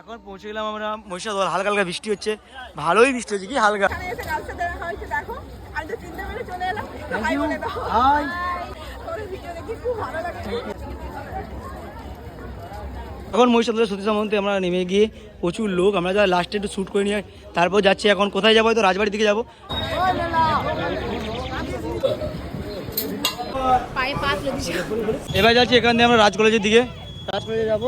এখন পৌঁছে গেলাম আমরা মহিষাদল। হালকা হালকা বৃষ্টি হচ্ছে। ভালোই বৃষ্টি হচ্ছে কি হালকা। এখানে মহিষাদলের সতী সামন্তে আমরা নেমে গিয়ে প্রচুর লোক। আমরা যা লাস্টে একটু শ্যুট করে নিয়ে তারপর যাচ্ছি। এখন কোথায় যাব? তো রাজবাড়ির দিকে যাব। এবার যাচ্ছি এখান দিয়ে আমরা রাজ কলেজের দিকে। রাজ কলেজে যাব।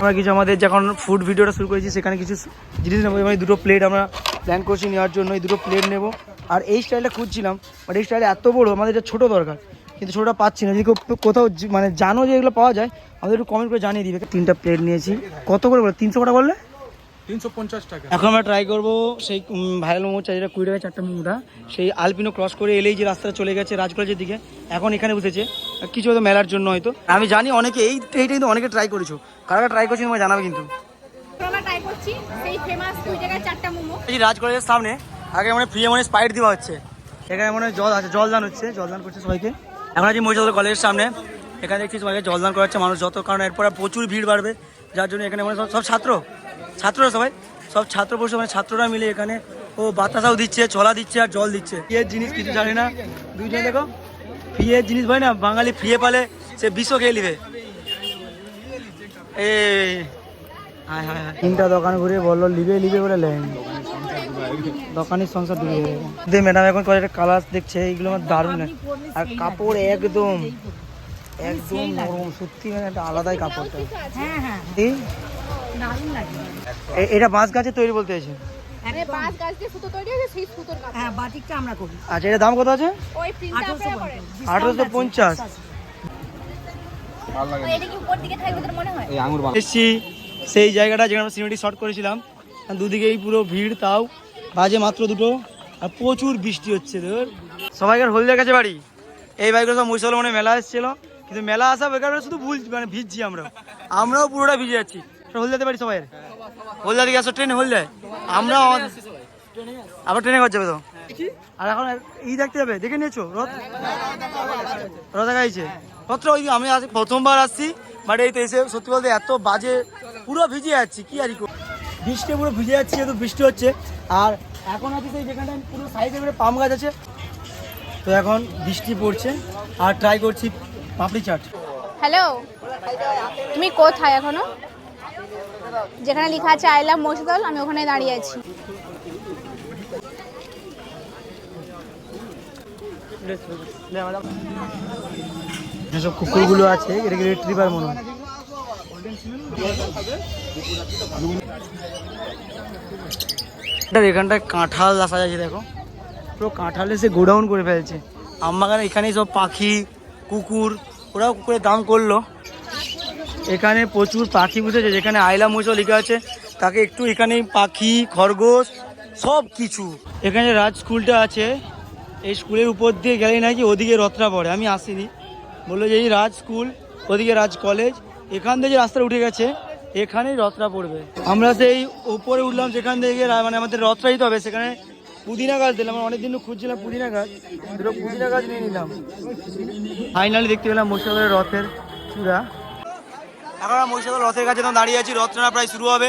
আমরা কিছু আমাদের যখন ফুড ভিডিওটা শুরু করেছি, সেখানে কিছু জিনিস নেব মানে দুটো প্লেট আমরা প্ল্যান করছি নেওয়ার জন্য, এই দুটো প্লেট নেব। আর এই স্টাইলটা খুঁজছিলাম বাট এই স্টাইলটা এত বড়, আমাদের এটা ছোটো দরকার, কিন্তু ছোটোটা পাচ্ছি না। যদি কোথাও মানে জানো যে এগুলো পাওয়া যায়, আমাদের একটু কমেন্ট করে জানিয়ে দিবে। তিনটা প্লেট নিয়েছি। কত করে বলে? তিনশো টাকা বললে? তিনশো পঞ্চাশ টাকা। এখন আমরা ট্রাই করব সেই ভাইরাল মোমো চাই যেটা কুড়ি টাকা চারটা মোমোটা। সেই আলপিনো ক্রস করে এলেই যে রাস্তাটা চলে গেছে রাজকলেজের দিকে। এখন এখানে বসেছে। কিছু হয়তো মেলার জন্য হয়তো। আমি জানি অনেকে এই এইটা কিন্তু অনেকে ট্রাই করেছ। কারা ট্রাই করছি তোমায় জানাবে কিন্তু। রাজ কলেজের সামনে আগে মানে ফ্রি মানে স্পাইট দেওয়া হচ্ছে। এখানে মনে হয় জল আছে জলদান হচ্ছে জলদান করছে সবাইকে। এখন আছি মহিষাদল কলেজের সামনে। এখানে দেখছি সবাইকে জলদান করাচ্ছে মানুষ যত কারণ এরপরে প্রচুর ভিড় বাড়বে। যার জন্য এখানে মানে সব ছাত্র। ছাত্ররা সবাই সব ছাত্র বসে মানে ছাত্ররা মিলে এখানে ও বাতাসাও দিচ্ছে ছলা দিচ্ছে আর জল দিচ্ছে। ফিয়ের জিনিস কিছু জানি না। দুইজনে দেখো ফিয়ের জিনিস ভাই না বাঙালি ফিয়ে পালে সে বিশ্ব খেয়ে নিবে। এই হায় হায় হায়। তিনটা দোকান ঘুরে বলল লিবে লিবে বলে লেন। দোকানের সংসার ডুবে যাবে দে ম্যাডাম এখন কয়েকটা কালার দেখছে এইগুলো আমার দারুণ আর কাপড় একদম একদম নরম সত্যি মানে একটা আলাদাই কাপড়টা। হ্যাঁ হ্যাঁ। দারুণ লাগে। এটা বাঁশ তৈরি বলতে গাছ তৈরি সুতোর কাজ। হ্যাঁ বাটিকটা আমরা করি। আচ্ছা এটা দাম কত আছে? আঠারোশো পঞ্চাশ। মনে হয়? এসছি সেই জায়গাটা যেখানে আমরা সিনেমাটি শর্ট করেছিলাম। দুদিকেই পুরো ভিড় তাও বাজে মাত্র দুটো। আর প্রচুর বৃষ্টি হচ্ছে ধর। সবাইকার হলদের কাছে বাড়ি। এই বাইকগুলো সব মুসল মানে মেলা এসেছিল। কিন্তু মেলা আসা বেকার শুধু ভুল মানে ভিজছি আমরা আমরাও পুরোটা ভিজে যাচ্ছি। হলদাতে বাড়ি সবাই হলদা দিকে আসো ট্রেনে হলদায় আমরাও আবার ট্রেনে ঘর যাবে তো? আর এখন ই দেখতে যাবে? দেখে নিয়েছো? রথ? রথ দেখা যাচ্ছে রথটা ওই আমি আজ প্রথমবার আসছি বাট এই তো এসে সত্যি বলতে এত বাজে পুরো ভিজে যাচ্ছি কি আর কি বৃষ্টি পুরো ভিজে যাচ্ছি যেহেতু বৃষ্টি হচ্ছে। আর এখন আছে সেই যেখানটা পুরো সাইডে করে পাম গাছ আছে তো এখন বৃষ্টি পড়ছে। আর ট্রাই করছি পাপড়ি চাট। হ্যালো তুমি কোথায় এখনও? যেখানে লেখা আছে আই লাভ মসজিদল আমি ওখানে দাঁড়িয়ে আছি। যেসব কুকুরগুলো আছে এটাকে রিট্রিভার মনে হয়। এখানটায় কাঁঠাল আসা যাচ্ছে দেখো। পুরো কাঁঠাল এসে গোডাউন করে ফেলছে। আমার এখানে সব পাখি কুকুর ওরাও কুকুরের দাম করল। এখানে প্রচুর পাখি বসেছে যেখানে আইলা মহিষও লেখা আছে। তাকে একটু এখানে পাখি, খরগোশ, সব কিছু। এখানে রাজ স্কুলটা আছে। এই স্কুলের উপর দিয়ে গেলেই নাকি ওদিকে রথটা পড়ে। আমি আসিনি। বলল যে এই রাজ স্কুল, ওদিকে রাজ কলেজ। এখান থেকে যে রাস্তাটা উঠে গেছে, এখানেই রথটা পড়বে। আমরা সেই উপরে উঠলাম, যেখান থেকে মানে আমাদের রথটা দিতে হবে, সেখানে পুদিনা গাছ দিলাম। আমরা অনেকদিন খুঁজছিলাম পুদিনা গাছ পুদিনা গাছ নিয়ে নিলাম। ফাইনালি দেখতে পেলাম মুর্শিদাবাদের রথের চূড়া। এখন আমরা মহিষাদল রথের কাছে তো দাঁড়িয়ে আছি টানা প্রায় শুরু হবে।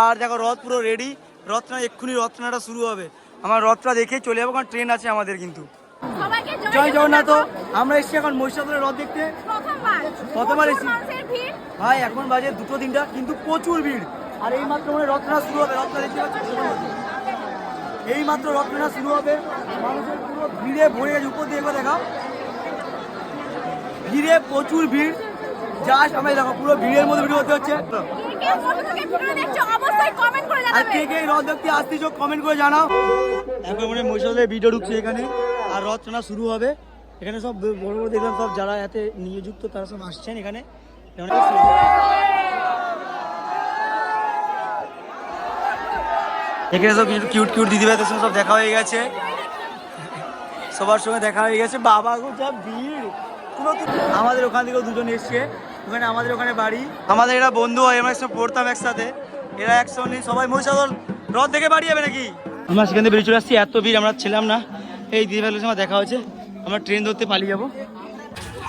আর দেখো রথ পুরো রেডি রথ টানা এক্ষুনি রথ টানাটা শুরু হবে। আমার রথটা দেখে চলে যাব কারণ ট্রেন আছে আমাদের কিন্তু। জয় জগন্নাথ। আমরা এসেছি এখন মহিষাদলের রথ দেখতে। প্রথমবার। এসেছি। ভাই এখন বাজে দুটো তিনটা কিন্তু প্রচুর ভিড়। আর এই মাত্র মানে রথনা শুরু হবে। রথনা দেখতে এই মাত্র রথনা শুরু হবে। মানুষের পুরো ভিড়ে ভরে গেছে। উপর দিয়ে দেখা ভিড়ে প্রচুর ভিড়। জাস্ট আমি দেখো, পুরো ভিড়ের মধ্যে ভিডিও হতে হচ্ছে। আর কে কে রথ দেখতে আসতে চোখ কমেন্ট করে জানাও। এখন মানে মহিষাদলের ভিডিও ঢুকছে এখানে, আর রথ টানা শুরু হবে। এখানে সব বড় বড় দেখলাম, সব যারা এতে নিয়োযুক্ত তারা সব আসছেন এখানে। এখানে সব কিউট কিউট দিদিভাইদের সঙ্গে সব দেখা হয়ে গেছে। সবার সঙ্গে দেখা হয়ে গেছে। বাবা গো, যা ভিড়। আমাদের ওখান থেকেও দুজন এসছে। ওখানে আমাদের ওখানে বাড়ি। আমাদের এরা বন্ধু হয় আমরা একসঙ্গে পড়তাম একসাথে। এরা একসঙ্গে সবাই মহিষাদল রথ থেকে বাড়ি যাবে নাকি? আমরা সেখান থেকে বেরিয়ে চলে আসছি এত ভিড় আমরা ছিলাম না। এই দিদিভাইদের সঙ্গে দেখা হয়েছে আমরা ট্রেন ধরতে পালিয়ে যাব।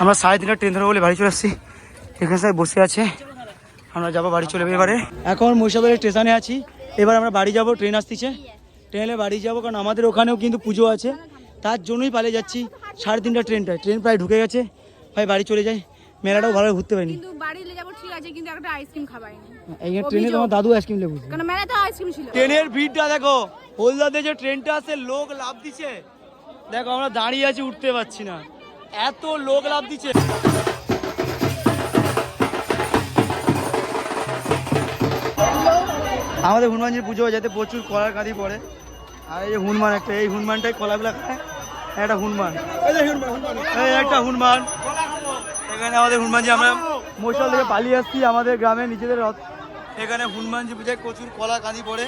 আমরা সাড়ে তিনটা ট্রেন ধরে বলে বাড়ি চলে আসছি। এখানে সবাই বসে আছে আমরা যাব বাড়ি চলে যাব এবারে। এখন মহিষাদলের স্টেশনে আছি এবার আমরা বাড়ি যাব ট্রেন আসতেছে। ট্রেনে বাড়ি যাব কারণ আমাদের ওখানেও কিন্তু পুজো আছে। তার জন্যই পালিয়ে যাচ্ছি সাড়ে তিনটা ট্রেনটায়। ট্রেন প্রায় ঢুকে গেছে ভাই বাড়ি চলে যাই মেলাটাও ভালো ঘুরতে পারিনি। কিন্তু বাড়িতে যাব ঠিক আছে কিন্তু একটা আইসক্রিম খাবাইনি এই ট্রেনে তোমার দাদু আইসক্রিম লেবু কারণ মেলাতে আইসক্রিম ছিল। ট্রেনের ভিড়টা দেখো হলদাতে যে ট্রেনটা আছে লোক লাভ দিছে। দেখো আমরা দাঁড়িয়ে আছি উঠতে পারছি না। এত লোক লাভ দিচ্ছে আমাদের হনুমানজির পুজো হয় যাতে প্রচুর কলার কাঁদি পড়ে। আর এই যে হনুমান একটা এই হনুমানটাই কলাগুলা খায়। একটা হনুমান। এই একটা হনুমান। এখানে আমাদের হনুমানজি আমরা মশাল থেকে পালিয়ে আসছি আমাদের গ্রামে নিজেদের রথ। এখানে হনুমানজি পূজায় প্রচুর কলা কাঁদি পড়ে।